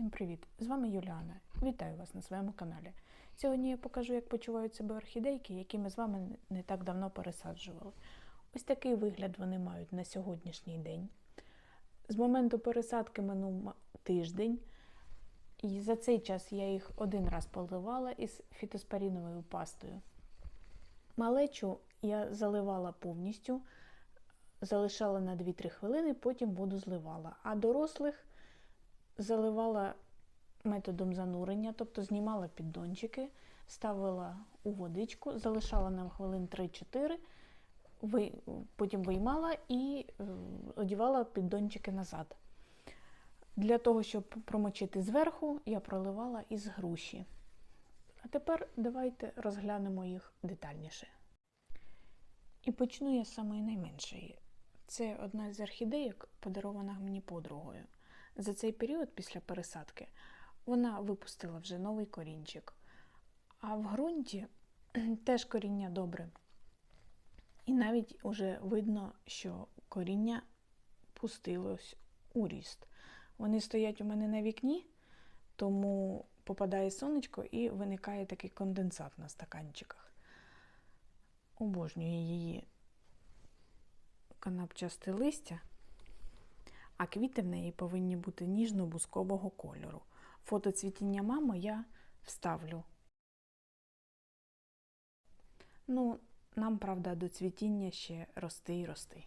Усім привіт! З вами Юліана. Вітаю вас на своєму каналі. Сьогодні я покажу, як почувають себе орхідейки, які ми з вами не так давно пересаджували. Ось такий вигляд вони мають на сьогоднішній день. З моменту пересадки минув тиждень, і за цей час я їх один раз поливала із фітоспоріновою пастою. Малечу я заливала повністю, залишала на 2-3 хвилини, потім воду зливала. А дорослих заливала методом занурення, тобто знімала піддончики, ставила у водичку, залишала на хвилин 3-4, ви- потім виймала і е, одівала піддончики назад. Для того, щоб промочити зверху, я проливала із груші. А тепер давайте розглянемо їх детальніше. І почну я з самої найменшої. Це одна з орхідейок, подарована мені подругою. За цей період після пересадки вона випустила вже новий корінчик. А в ґрунті теж коріння добре. І навіть уже видно, що коріння пустилось у ріст. Вони стоять у мене на вікні, тому попадає сонечко і виникає такий конденсат на стаканчиках. Обожнюю її канапчасте листя, а квіти в неї повинні бути ніжно-бускового кольору. Фото цвітіння мами я вставлю. Ну, нам, правда, до цвітіння ще рости і рости.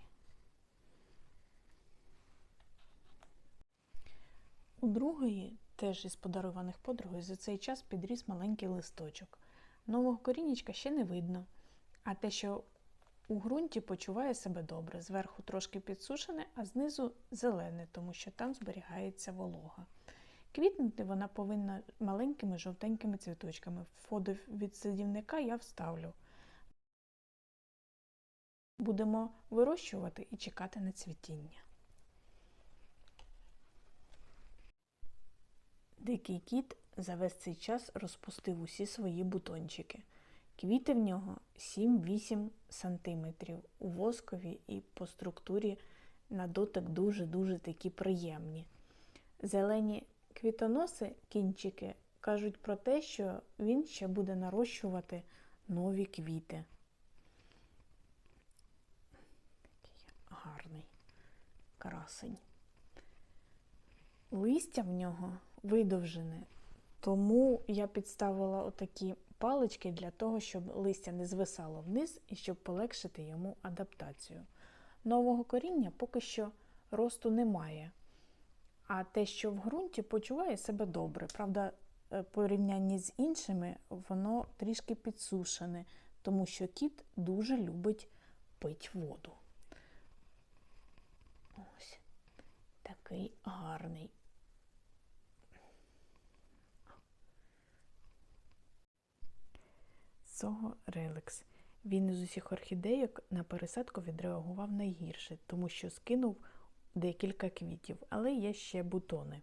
У другої, теж із подарованих подругою, за цей час підріс маленький листочок. Нового корінечка ще не видно, а те, що у ґрунті почуває себе добре, зверху трошки підсушене, а знизу зелене, тому що там зберігається волога. Квітнути вона повинна маленькими жовтенькими цвіточками. Фото від садівника я вставлю. Будемо вирощувати і чекати на цвітіння. Дикий кіт за весь цей час розпустив усі свої бутончики. Квіти в нього 7-8 см у воскові і по структурі на дотик дуже-дуже такі приємні. Зелені квітоноси, кінчики, кажуть про те, що він ще буде нарощувати нові квіти. Такий гарний красень. Листя в нього видовжене, тому я підставила отакі палички для того, щоб листя не звисало вниз і щоб полегшити йому адаптацію. Нового коріння поки що росту немає. А те, що в ґрунті почуває себе добре. Правда, в порівнянні з іншими, воно трішки підсушене, тому що кіт дуже любить пити воду. Ось такий гарний. Цього релекс. Він із усіх орхідейок на пересадку відреагував найгірше, тому що скинув декілька квітів, але є ще бутони.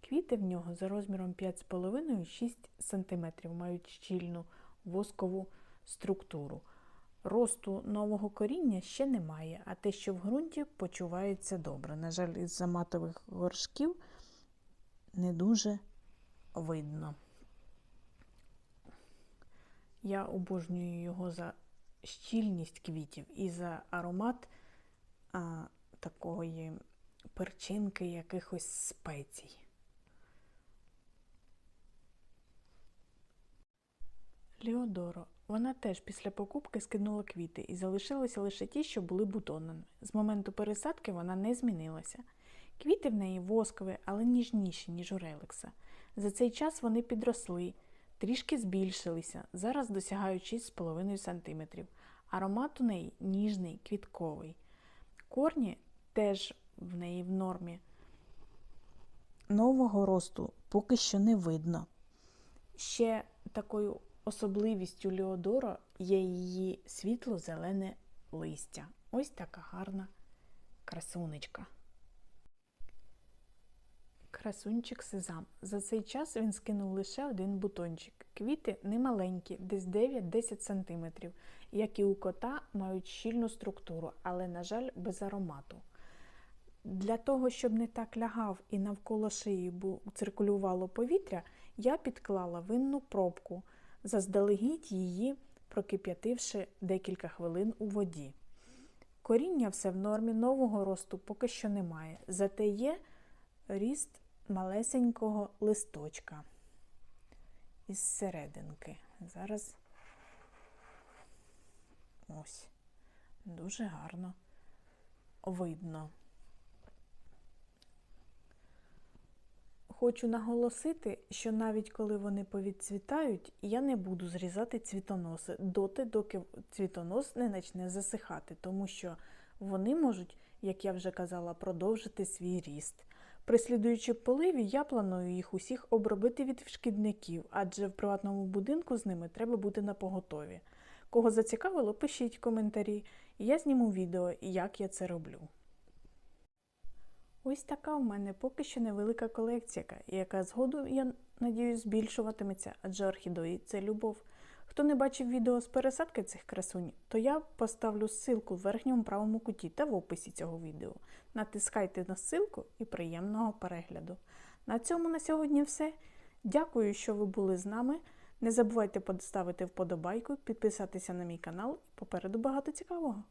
Квіти в нього за розміром 5,5-6 см мають щільну воскову структуру. Росту нового коріння ще немає, а те, що в ґрунті почувається добре. На жаль, із-за матових горшків не дуже видно. Я обожнюю його за щільність квітів і за аромат а, такої перчинки якихось спецій. Ліодоро. Вона теж після покупки скинула квіти і залишилися лише ті, що були бутонами. З моменту пересадки вона не змінилася. Квіти в неї воскові, але ніжніші, ніж у релекса. За цей час вони підросли, трішки збільшилися, зараз досягають 6,5 см. Аромат у неї ніжний, квітковий. Корні теж в неї в нормі. Нового росту поки що не видно. Ще такою особливістю Леодора є її світло-зелене листя. Ось така гарна красунечка. Красунчик сезам. За цей час він скинув лише один бутончик. Квіти немаленькі, десь 9-10 см. Як і у кота, мають щільну структуру, але, на жаль, без аромату. Для того, щоб не так лягав і навколо шиї циркулювало повітря, я підклала винну пробку, заздалегідь її прокип'ятивши декілька хвилин у воді. Коріння все в нормі, нового росту поки що немає, зате є ріст малесенького листочка із серединки. Зараз ось дуже гарно видно. Хочу наголосити, що навіть коли вони повідцвітають, я не буду зрізати цвітоноси доти, доки цвітонос не почне засихати, тому що вони можуть, як я вже казала, продовжити свій ріст. При слідуючій поливі я планую їх усіх обробити від шкідників, адже в приватному будинку з ними треба бути на поготові. Кого зацікавило, пишіть коментарі, і я зніму відео, як я це роблю. Ось така в мене поки що невелика колекція, яка згодом, я надіюсь, збільшуватиметься, адже орхідеї це любов. Хто не бачив відео з пересадки цих красунь, то я поставлю ссылку в верхньому правому куті та в описі цього відео. Натискайте на ссылку і приємного перегляду. На цьому на сьогодні все. Дякую, що ви були з нами. Не забувайте поставити вподобайку, підписатися на мій канал. Попереду багато цікавого.